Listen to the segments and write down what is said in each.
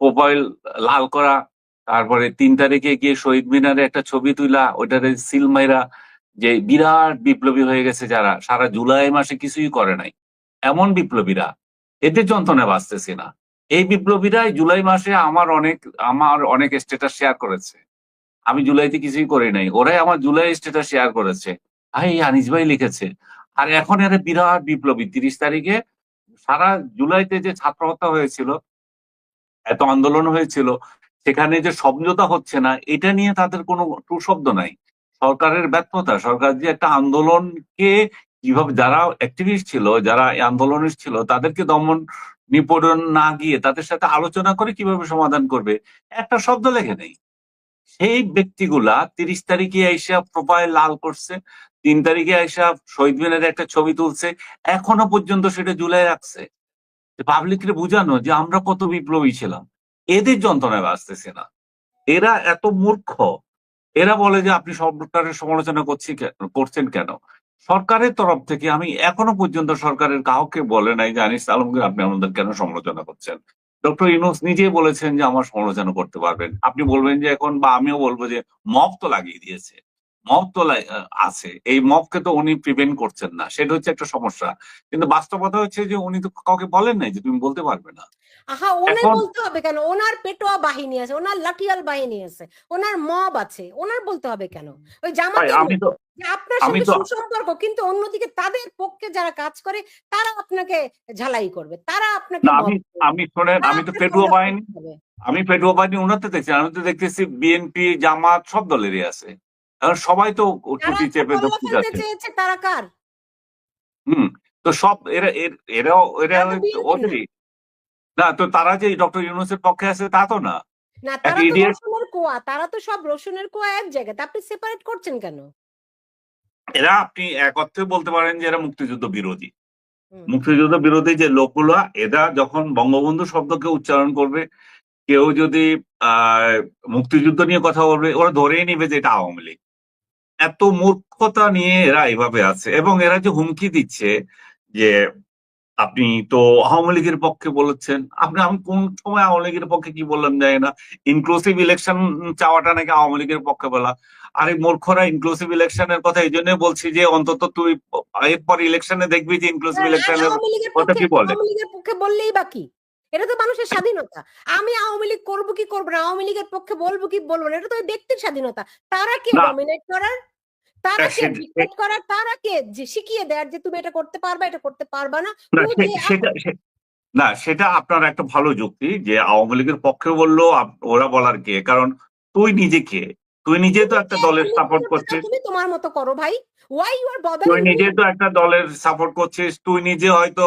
Profile লাল করা। তারপরে তিন তারিখে গিয়ে শহীদ মিনারে একটা ছবি তুলা ওইটারে সিল মাইরা যে বিরাট বিপ্লবী হয়ে গেছে যারা, সারা জুলাই মাসে কিছুই করে নাই। এমন বিপ্লবীরা, এদের যন্ত্রণায় বাঁচতেছি না। এই বিপ্লবীরাই জুলাই মাসে আমার অনেক আমার অনেক স্টেটাস শেয়ার করেছে। আমি জুলাইতে কিছুই করি নাই, ওরাই আমার জুলাই স্টেটাস শেয়ার করেছে। ভাই আনিস ভাই লিখেছে, আর এখন এর বিরাট বিপ্লবী। তিরিশ তারিখে সারা জুলাইতে যে ছাত্র হত্যা হয়েছিল এত আন্দোলন হয়েছিল, সেখানে যে সমঝোতা হচ্ছে না, এটা নিয়ে তাদের কোনো টু শব্দ নাই। সরকারের ব্যর্থতা, সরকার যে একটা আন্দোলনকে কীভাবে, যারা অ্যাক্টিভিস্ট ছিল, যারা আন্দোলনের ছিল, তাদেরকে দমন নিপীড়ন না গিয়ে তাদের সাথে আলোচনা করে কীভাবে সমাধান করবে, একটা শব্দ লেখে নেই। সেই ব্যক্তিগুলা তিরিশ তারিখে এসে প্রোফাইল লাল করছে, তিন তারিখে এসে শহীদ মিনারে একটা ছবি তুলছে, এখনও পর্যন্ত সেটা জুলাই রাখছে। পাবলিককে বোঝানো যে আমরা কত বিপ্লবী ছিলাম। এদের যন্ত্রণায় বাঁচতেছে না। এরা এত মূর্খ। এরা বলে যে আপনি সরকারের সমালোচনা করছি করছেন কেন? সরকারের তরফ থেকে আমি এখনও পর্যন্ত সরকারের কাউকে বলে নাই যে আনিস আলমগীর, আপনি আমাদের কেন সমালোচনা করছেন? ডক্টর ইউনুস নিজেই বলেছেন যে আমার সমালোচনা করতে পারবেন। আপনি বলবেন যে এখন বা আমিও বলব যে মব তো লাগিয়ে দিয়েছে। মব তোলায় আছে। এই মবকে তো উনি প্রিভেন্ট করছেন না। সেটা হচ্ছে একটা সমস্যা। কিন্তু বাস্তবতা হচ্ছে যে উনি তো কাউকে বলেন নাই যে তুমি বলতে পারবে না। আহা এখন- বলতে হবে কেন? ওনার পেটোয়া বাহিনী আছে ওনার লাঠিয়াল বাহিনী আছে ওনার মব আছে ওনার বলতে হবে কেন? ওই ভাই, আমি তো আপনার তো- সুসম্পর্ক কিন্তু অন্যদিকে তাদের পক্ষে যারা কাজ করে তারা আপনাকে ঝালাই করবে। তারা আপনাকে আমি। আমি শোনেন আমি তো পেটুয়া বাহিনী আমি পেটুয়া বাহিনী উন্নত দেখছি আমি তো দেখতেছি বিএনপি জামাত সব দলেরই আছে। এখন সবাই তো টুটি চেপে ধরতে যাচ্ছে। তারা কার? হুম তো সব এরা এর- এরাও এরা। ওদেরই না। তো তারা যে ডক্টর ইউনুসের পক্ষে আছে তা তো না। না তারা তো রসুনের কোয়া তারা তো সব রসুনের কোয়া এক জায়গাতে আপনি সেপারেট করছেন কেন? এরা আপনি এক অর্থে বলতে পারেন যে এরা মুক্তিযুদ্ধ বিরোধী। মুক্তিযুদ্ধ বিরোধী যে লোকগুলো এরা যখন বঙ্গবন্ধু শব্দকে উচ্চারণ করবে কেউ যদি আহ মুক্তিযুদ্ধ নিয়ে কথা বলবে ওরা ধরেই নিবে যে এটা আওয়ামী লীগ। এত মূর্খতা নিয়ে এরা এভাবে আছে এবং এরা যে হুমকি দিচ্ছে যে আপনি তো আওয়ামী লীগের পক্ষে বলেছেন আপনি আমি কোন সময় আওয়ামী লীগের পক্ষে কি বললাম জানি না। ইনক্লুসিভ ইলেকশন চাওয়াটা নাকি আওয়ামী লীগের পক্ষে বলা। আরে মূর্খরা ইনক্লুসিভ ইলেকশনের কথা এই জন্য বলছি যে অন্তত তুই এরপর ইলেকশনে দেখবি যে ইনক্লুসিভ হ্যাঁ, ইলেকশনের কথা পক্ষে কি বলে? আওয়ামী লীগের পক্ষে বললেই বাকি এটা তো মানুষের স্বাধীনতা। আমি আওয়ামী লীগ করব কি করব না আওয়ামী লীগের পক্ষে বলব কি বলব না এটা তো ব্যক্তির স্বাধীনতা। তারা কি না। ডমিনেট করার? তারা হ্যাঁ, কে সে- ডিক্টেট করার তারা কে যে শিখিয়ে দেয়ার যে তুমি এটা করতে পারবা এটা করতে পারবা না। না সেটা না সেটা আপনার একটা ভালো যুক্তি যে আওয়ামী লীগের পক্ষে বলল ওরা বলার কে? কারণ তুই নিজে কে? তুই নিজে তো একটা দলের সাপোর্ট করছিস। তুমি তোমার মতো করো ভাই। ওয়াই ইউ আর তুই নিজে তো একটা দলের সাপোর্ট করছিস। তুই নিজে হয়তো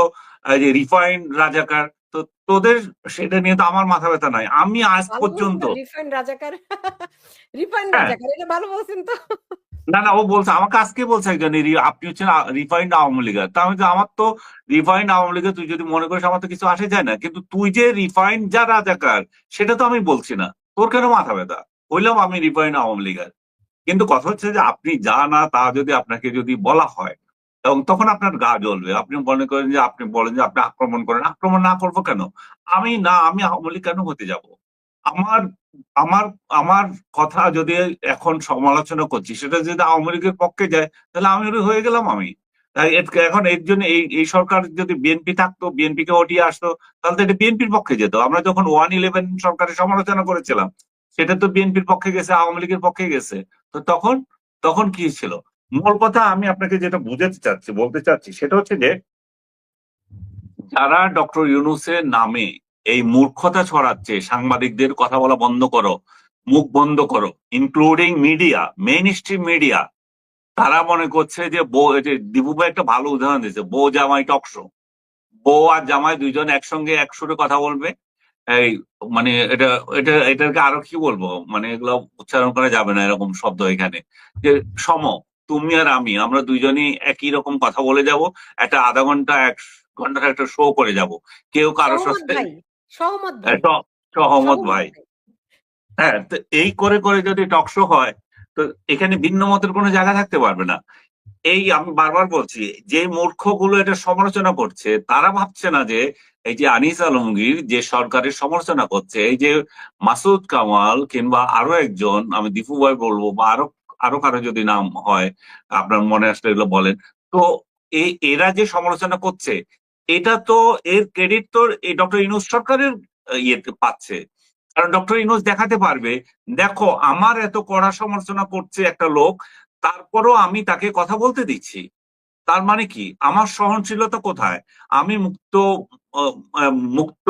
যে রিফাইন্ড রাজাকার। তো তোদের সেটা নিয়ে তো আমার মাথা ব্যথা নাই। আমি আজ পর্যন্ত রিফাইন্ড রাজাকার। রিফাইন্ড হ্যাঁ। রাজাকার এটা ভালো বলছেন তো। না না, ও বলছে, আমাকে আজকে বলছে একজন আপনি হচ্ছেন রিফাইন্ড আওয়ামী লীগের। তা আমি আমার তো রিফাইন্ড আওয়ামী লীগের, তুই যদি মনে করিস আমার তো কিছু আসে যায় না, কিন্তু তুই যে রিফাইন্ড যা রাজাকার, সেটা তো আমি বলছি না। তোর কেন মাথা ব্যথা? হইলাম আমি রিফাইন্ড আওয়ামী লীগের। কিন্তু কথা হচ্ছে যে আপনি যা না তা যদি আপনাকে যদি বলা হয়, এবং তখন আপনার গা জ্বলবে। আপনি মনে করেন যে, আপনি বলেন যে, আপনি আক্রমণ করেন। আক্রমণ না করব কেন? আমি না, আমি আওয়ামী লীগ কেন হতে যাব? আমার আমার আমার কথা যদি এখন সমালোচনা করছি, সেটা যদি আওয়ামী লীগের পক্ষে যায়, তাহলে আমি হয়ে গেলাম আমি। এখন এর জন্য এই এই সরকার যদি বিএনপি থাকতো বিএনপি কে ওটিয়ে আসতো, তাহলে তো এটা বিএনপির পক্ষে যেত। আমরা যখন ওয়ান ইলেভেন সরকারের সমালোচনা করেছিলাম, সেটা তো বিএনপির পক্ষে গেছে, আওয়ামী লীগের পক্ষে গেছে। তো তখন তখন কি ছিল? মূল কথা আমি আপনাকে যেটা বুঝাতে চাচ্ছি, বলতে চাচ্ছি, সেটা হচ্ছে যে, যারা ডক্টর ইউনুসের নামে এই মূর্খতা ছড়াচ্ছে সাংবাদিকদের কথা বলা বন্ধ করো মুখ বন্ধ করো including media mainstream media তারা মনে করছে যে বউ দিবু ভাই একটা ভালো উদাহরণ দিয়েছে বউ জামাই টকশো বউ আর জামাই দুইজন একসঙ্গে একসুরে কথা বলবে। এই মানে এটা এটা এটাকে আরও কি বলব? মানে এগুলো উচ্চারণ করা যাবে না এরকম শব্দ এখানে। যে সম তুমি আর আমি আমরা দুইজনই একই রকম কথা বলে যাব একটা আধা ঘণ্টা এক ঘণ্টার একটা শো করে যাব। কেউ কারোর সাথে সহমত সহমত ভাই। হ্যাঁ তো এই করে করে যদি টকশো হয় তো এখানে ভিন্ন মতের কোনো জায়গা থাকতে পারবে না। এই আমি বারবার বলছি যে মূর্খগুলো এটা সমালোচনা করছে তারা ভাবছে না যে এই যে আনিস আলমগীর যে সরকারের সমালোচনা করছে এই যে মাসুদ কামাল কিংবা আরও একজন আমি দীপু ভাই বলব বা আরও আরও কারও যদি নাম হয় আপনার মনে আসলে এগুলো বলেন। তো এই এরা যে সমালোচনা করছে এটা তো এর ক্রেডিট তো এই ডক্টর ইনুস সরকারের ইয়েতে পাচ্ছে। কারণ ডক্টর ইনুস দেখাতে পারবে, দেখো, আমার এত কড়া সমালোচনা করছে একটা লোক, তারপরও আমি তাকে কথা বলতে দিচ্ছি। তার মানে কি? আমার সহনশীলতা কোথায়? আমি মুক্ত মুক্ত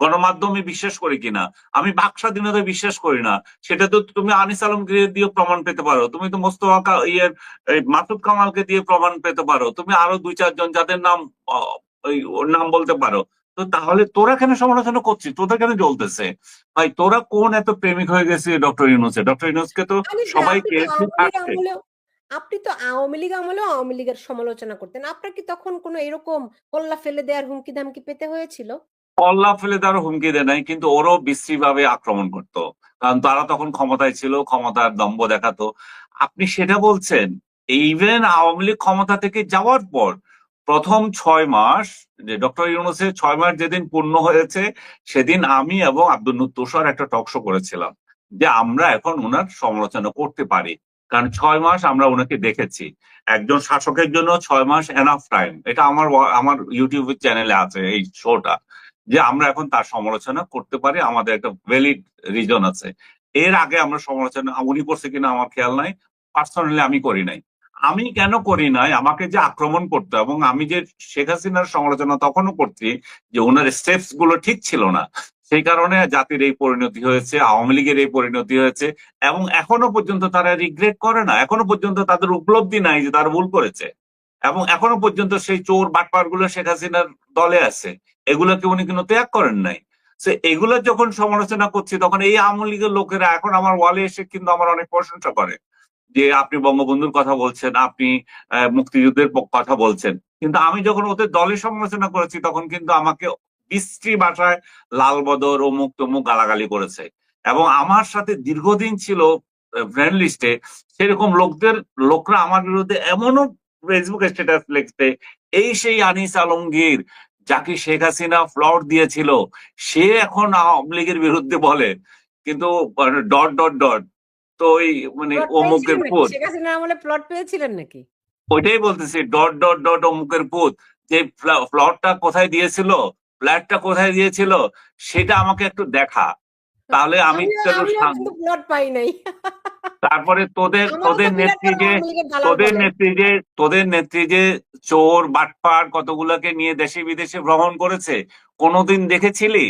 গণমাধ্যমে বিশ্বাস করি কিনা? আমি বাক স্বাধীনতায় বিশ্বাস করি না। সেটা তো তুমি আনিস আলমকে দিয়ে প্রমাণ পেতে পারো। তুমি তো মোস্তফা ইয়ের মাসুদ কামালকে দিয়ে প্রমাণ পেতে পারো। তুমি আরও দুই চারজন যাদের নাম নাম বলতে পারো। তো তাহলে তোরা কেন সমালোচনা করছিস? তোদের কেন জ্বলতেছে? ভাই তোরা কোন এত প্রেমিক হয়ে গেছে ডক্টর ইউনুসে? ডক্টর ইউনুসকে তো আনিস ভাই, সবাই আপনি তো আওয়ামী লীগ আমলেও আওয়ামী লীগের সমালোচনা করতেন। আপনার কি তখন কোনো এরকম কল্লা ফেলে দেওয়ার হুমকি ধামকি পেতে হয়েছিল? কল্লা ফেলে দেওয়ার হুমকি দেয় নাই, কিন্তু ওরও বিশ্রী ভাবে আক্রমণ করতো। কারণ তারা তখন ক্ষমতায় ছিল, ক্ষমতার দম্ভ দেখাতো। আপনি সেটা বলছেন ইভেন আওয়ামী লীগ ক্ষমতা থেকে যাওয়ার পর প্রথম ছয় মাস, যে ডক্টর ইউনুসের ছয় মাস যেদিন পূর্ণ হয়েছে, সেদিন আমি এবং আব্দুল তুষার একটা টকশো করেছিলাম, যে আমরা এখন ওনার সমালোচনা করতে পারি। কারণ ছয় মাস আমরা ওনাকে দেখেছি। একজন শাসকের জন্য ছয় মাস এনাফ টাইম এটা আমার আমার ইউটিউব চ্যানেলে আছে এই শোটা যে আমরা এখন তার সমালোচনা করতে পারি, আমাদের একটা ভ্যালিড রিজন আছে। এর আগে আমরা সমালোচনা, উনি করছে কিনা আমার খেয়াল নাই। পার্সোনালি আমি করি নাই। আমি কেন করি নাই? আমাকে যে আক্রমণ করতো এবং আমি যে শেখ হাসিনার সমালোচনা তখনও করছি যে ওনার স্টেপসগুলো ঠিক ছিল না। সেই কারণে জাতির এই পরিণতি হয়েছে, আওয়ামী লীগের এই পরিণতি হয়েছে এবং এখনও পর্যন্ত তারা রিগ্রেট করে না। এখনও পর্যন্ত তাদের উপলব্ধি নাই যে তারা ভুল করেছে। এবং এখনও পর্যন্ত সেই চোর বাটপারগুলো শেখ হাসিনার দলে আছে। এগুলোকে উনি কিন্তু ত্যাগ করেন নাই। এগুলো যখন সমালোচনা করছি, তখন এই আওয়ামী লীগের লোকেরা এখন আমার ওয়ালে এসে কিন্তু আমার অনেক প্রশংসা করে। যে আপনি বঙ্গবন্ধুর কথা বলছেন, আপনি মুক্তিযুদ্ধের কথা বলছেন। কিন্তু আমি যখন ওদের দলের সমালোচনা করেছি, তখন কিন্তু আমাকে বিশ্রী ভাষায় লাল বদর ও মুক্ত মুখ গালাগালি করেছে। এবং আমার সাথে দীর্ঘদিন ছিল ফ্রেন্ড লিস্টে সেরকম লোকদের লোকরা আমার বিরুদ্ধে এমনও ফেসবুকে স্ট্যাটাস লিখতে এই সেই আনিস আলমগীর যাকে শেখ হাসিনা ফ্লট দিয়েছিল সে এখন আওয়ামী লীগের বিরুদ্ধে বলে। কিন্তু ডট ডট ডট তো ওই মানে অমুকের পুত। শেখ হাসিনার আমলে প্লট পেয়েছিলেন নাকি? ওইটাই বলতেছি ডট ডট ডট অমুকের পুত যে ফ্লটটা কোথায় দিয়েছিল ফ্ল্যাটটা কোথায় দিয়েছিল সেটা আমাকে একটু দেখা। তাহলে আমি প্লট পাই নাই। তারপরে তোদের তোদের নেত্রী যে তোদের। নেত্রী যে তোদের নেত্রী যে চোর বাটপার কতগুলোকে নিয়ে দেশে বিদেশে ভ্রমণ করেছে কোনোদিন দেখেছিলি?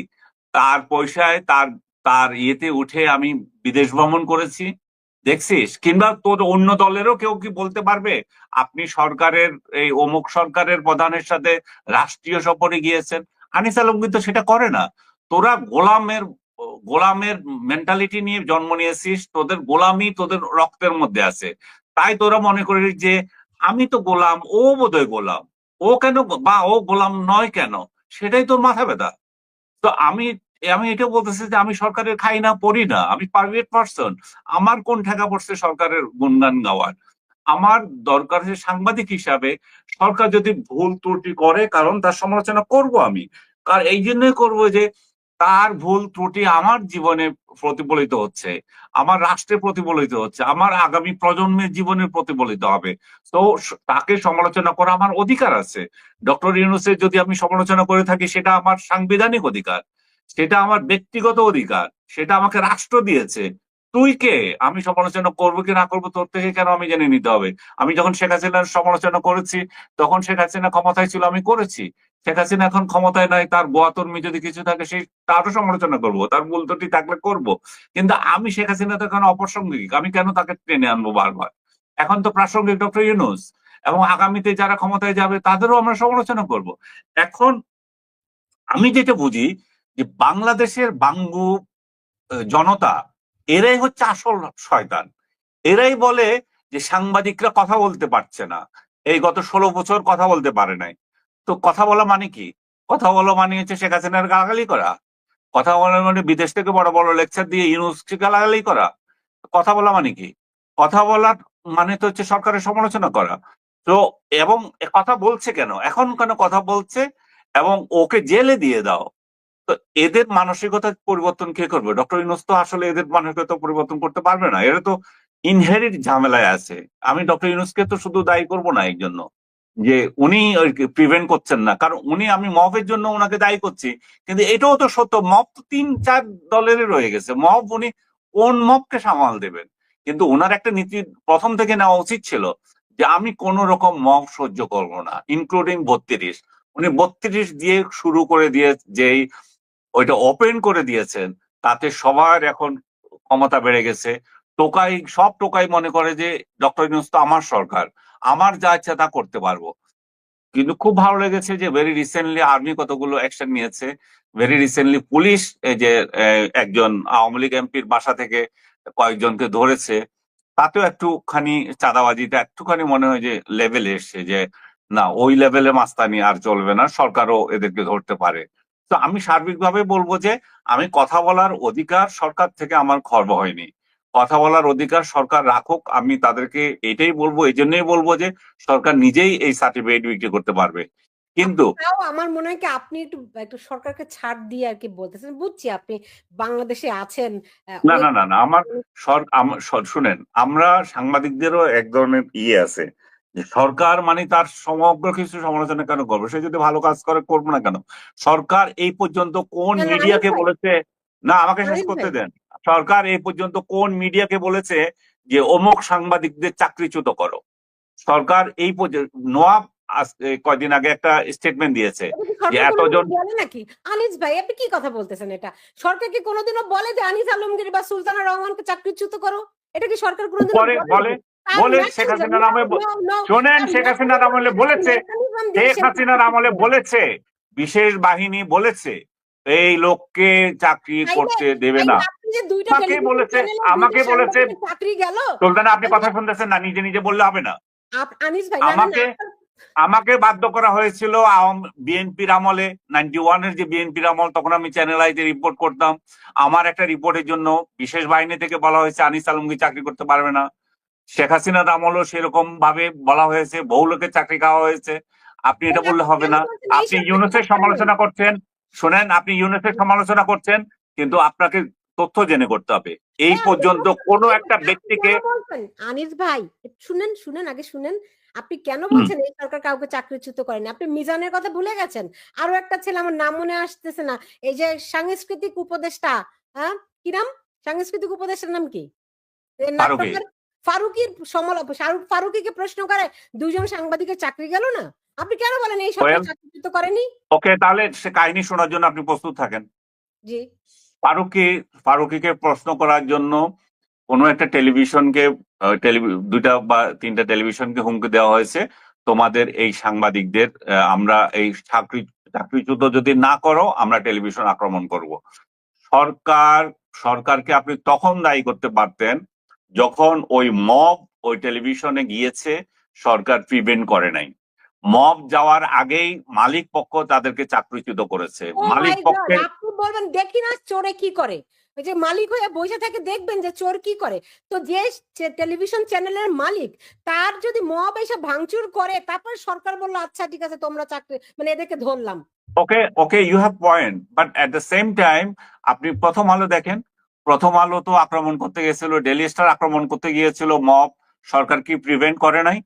তার পয়সায় তার তার ইয়েতে উঠে আমি বিদেশ ভ্রমণ করেছি। দেখছিস? কিংবা তোর অন্য দলেরও কেউ কি বলতে পারবে? আপনি সরকারের এই অমুক সরকারের প্রধানের সাথে রাষ্ট্রীয় সফরে গিয়েছেন। আনিস আলমগীর তো সেটা করে না। তোরা গোলামের গোলামের মেন্টালিটি নিয়ে জন্ম নিয়েছিস, তোদের গোলামি তোদের রক্তের মধ্যে আছে। তাই তোরা মনে করিস যে, আমি তো গোলাম, ও বোধহয় গোলাম। ও কেন বা ও গোলাম নয় কেন? সেটাই তোর মাথা ব্যথা। তো আমি আমি এটা বলতেছি যে, আমি সরকারের খাই না, পড়ি না। আমি প্রাইভেট পার্সন আমার কোন ঠেকা পড়ছে সরকারের গুণগান গাওয়ার? আমার দরকার সাংবাদিক হিসাবে সরকার যদি ভুল ত্রুটি করে, কারণ তার সমালোচনা করব আমি। কারণ এই জন্যই করব যে তার ভুল ত্রুটি আমার জীবনে প্রতিফলিত হচ্ছে, আমার রাষ্ট্রে প্রতিফলিত হচ্ছে, আমার আগামী প্রজন্মের জীবনে প্রতিফলিত হবে। তো তাকে সমালোচনা করা আমার অধিকার আছে। ডক্টর ইউনুসের যদি আমি সমালোচনা করে থাকি, সেটা আমার সাংবিধানিক অধিকার, সেটা আমার ব্যক্তিগত অধিকার, সেটা আমাকে রাষ্ট্র দিয়েছে। তুই কে? আমি সমালোচনা করব কি না করব তোর থেকে কেন আমি জেনে নিতে হবে? আমি যখন শেখ হাসিনার সমালোচনা করেছি, তখন শেখ হাসিনা ক্ষমতায় ছিল, আমি করেছি। শেখ হাসিনা এখন ক্ষমতায় নাই, তার গোয়াতর্মী যদি কিছু থাকে, সেই তারও সমালোচনা করব, তার ভুল ত্রুটি থাকলে করব। কিন্তু আমি শেখ হাসিনা তো এখন অপ্রাসঙ্গিক, আমি কেন তাকে টেনে আনব বারবার? এখন তো প্রাসঙ্গিক ডক্টর ইউনুস এবং আগামীতে যারা ক্ষমতায় যাবে, তাদেরও আমরা সমালোচনা করব। এখন আমি যেটা বুঝি যে বাংলাদেশের বাঙ্গু জনতা এরাই হচ্ছে আসল শয়তান। এরাই বলে যে সাংবাদিকরা কথা বলতে পারছে না। এই গত ষোলো বছর কথা বলতে পারে নাই। তো কথা বলা মানে কি? কথা বলা মানে হচ্ছে শেখ হাসিনার গালাগালি করা। কথা বলা মানে বিদেশ থেকে বড় বড় লেকচার দিয়ে ইউনুসকে গালাগালি করা। কথা বলা মানে কি? কথা বলার মানে তো হচ্ছে সরকারের সমালোচনা করা। তো এবং কথা বলছে কেন? এখন কেন কথা বলছে? এবং ওকে জেলে দিয়ে দাও। তো এদের মানসিকতা পরিবর্তন কে করবে? ডক্টর ইউনুস তো আসলে এদের মানসিকতা পরিবর্তন করতে পারবে না। এরা তো ইনহেরিট ঝামেলায় আছে। আমি ডক্টর ইউনুসকে তো শুধু দায়ী করব না এই জন্য। যে উনি প্রিভেন্ট করছেন না। কারণ উনি, আমি মবের জন্য ওনাকে দায়ী করছি। কিন্তু এটাও তো সত্য, মব তো তিন, চার দলেরই রয়ে গেছে। মব উনি কোন মবকে সামাল দেবেন? কিন্তু ওনার একটা নীতি প্রথম থেকে নেওয়া উচিত ছিল যে আমি কোন রকম মব সহ্য করব না ইনক্লুডিং বত্রিশ। উনি বত্রিশ দিয়ে শুরু করে দিয়ে যেই ওইটা ওপেন করে দিয়েছেন, তাতে সবার এখন ক্ষমতা বেড়ে গেছে। টোকাই, সব টোকাই মনে করে যে ডক্টর ইউনুস তো আমার সরকার, আমার যা ইচ্ছা তা করতে পারব। কিন্তু খুব ভালো লেগেছে যে ভেরি রিসেন্টলি আর্মি কতগুলো অ্যাকশন নিয়েছে। ভেরি রিসেন্টলি পুলিশ যে একজন আওয়ামী লীগ এমপির বাসা থেকে কয়েকজনকে ধরেছে। তাতেও একটুখানি চাঁদাবাজিটা, একটুখানি মনে হয় যে লেভেলে এসছে যে, না, ওই লেভেলে মাস্তানি আর চলবে না, সরকারও এদেরকে ধরতে পারে। তো আমি সার্বিকভাবে বলব যে আমি কথা বলার অধিকার সরকার থেকে আমার খর্ব হয়নি। কথা বলার অধিকার সরকার রাখুক আমি তাদেরকে এটাই বলব এই জন্যই বলব যে সরকার নিজেই এই সার্টিফিকেট বিক্রি করতে পারবে। কিন্তু আমার মনে হয় কি আপনি একটু একটু সরকারকে ছাড় দিয়ে আর কি বলতেছেন। বুঝছি আপনি বাংলাদেশে আছেন না না না না আমার সর- শুনেন আমরা সাংবাদিকদেরও এক ধরনের ইয়ে আছে। যে সরকার মানে তার সমগ্র কিছু সমালোচনা কেন করবে? সে যদি ভালো কাজ করে করব না কেন? সরকার এই পর্যন্ত কোন মিডিয়াকে বলেছে? না আমাকে শেষ করতে দেন। সরকার এই পর্যন্ত কোন মিডিয়াকে বলেছে যে অমুক সাংবাদিকদের চাকরিচ্যুত করো? সরকার এই পর্যন্ত নোয়াব কয়দিন আগে একটা স্টেটমেন্ট দিয়েছে সরকার এতজন- নাকি? আনিস ভাই আপনি কি কথা বলতেছেন এটা? সরকার কি কোনোদিনও বলে যে আনিস আলমগীর বা সুলতানা রহমানকে চাকরিচ্যুত করো? এটা কি সরকার কোনোদিনও বলে শেখ হাসিনার আমলে শোনেন শেখ হাসিনার আমলে বলেছে শেখ হাসিনার আমলে বলেছে বিশেষ বাহিনী বলেছে এই লোককে চাকরি করতে দেবে না। আমাকে বলেছে, চ্যানেলে আমাকে বলেছে- চাকরি গেল। সুলতানা আপনি কথা শুনতেছেন না নিজে নিজে বললে হবে না। আমাকে আমাকে বাধ্য করা হয়েছিল বিএনপির আমলে নাইনটি ওয়ানের যে বিএনপির আমল তখন আমি চ্যানেল আইতে রিপোর্ট করতাম। আমার একটা রিপোর্টের জন্য বিশেষ বাহিনী থেকে বলা হয়েছে আনিস আলমগীর চাকরি করতে পারবে না। শেখ হাসিনার আমলও সেরকম ভাবে বলা হয়েছে বহু লোকের চাকরি খাওয়া হয়েছে। আপনি এটা বললে হবে না। আপনি ইউনুসের সমালোচনা করছেন। শোনেন আপনি ইউনুসের সমালোচনা করছেন কিন্তু আপনাকে তথ্য জেনে করতে হবে। এই হ্যাঁ, পর্যন্ত কোন একটা ব্যক্তিকে আনিস ভাই শুনেন শুনেন আগে শুনেন। আপনি কেন বলছেন এই সরকার কাউকে চাকরিচ্যুত করেনি? আপনি মিজানের কথা ভুলে গেছেন? আরও একটা ছেলে আমার নাম মনে আসতেছে না। এই যে সাংস্কৃতিক উপদেষ্টা হ্যাঁ? কি নাম? সাংস্কৃতিক উপদেষ্টার নাম কি? ফারুকির সমাল শাহরুখ ফারুকিকে প্রশ্ন করে দুজন সাংবাদিকের চাকরি গেল না? আপনি কেন বলেন এই সরকার Well- চাকরিচ্যুত করেনি? ওকে তাহলে সে কাহিনী শোনার জন্য আপনি প্রস্তুত থাকেন। জি। ফারুকি ফারুকিকে প্রশ্ন করার জন্য কোনো একটা টেলিভিশনকে দুইটা বা তিনটা টেলিভিশনকে হুমকি দেওয়া হয়েছে। তোমাদের এই সাংবাদিকদের আমরা এই চাকরি চাকরিচ্যুত যদি না করো আমরা টেলিভিশন আক্রমণ করব। সরকার সরকারকে আপনি তখন দায়ী করতে পারতেন যখন ওই মব ওই টেলিভিশনে গিয়েছে সরকার প্রিভেন্ট করে নাই। মব যাওয়ার আগেই মালিক পক্ষ তাদেরকে চাকরিচ্যুত করেছে। Oh মালিক পক্ষের আপনি বলবেন দেখি না চোরে কি করে? যে মালিক হয়ে বসে থেকে দেখবেন যে চোর কি করে? তো যে টেলিভিশন চ্যানেলের মালিক তার যদি মব এসে ভাঙচুর করে তারপর সরকার বলল আচ্ছা ঠিক আছে তোমরা চাকরি মানে এদেরকে ধরলাম। Okay okay you have point but at the same time আপনি প্রথম আলো দেখেন প্রথম আলো তো আক্রমণ করতে গিয়েছিল ডেলি স্টার আক্রমণ করতে গিয়েছিল মব সরকার কি প্রিভেন্ট করে নাই?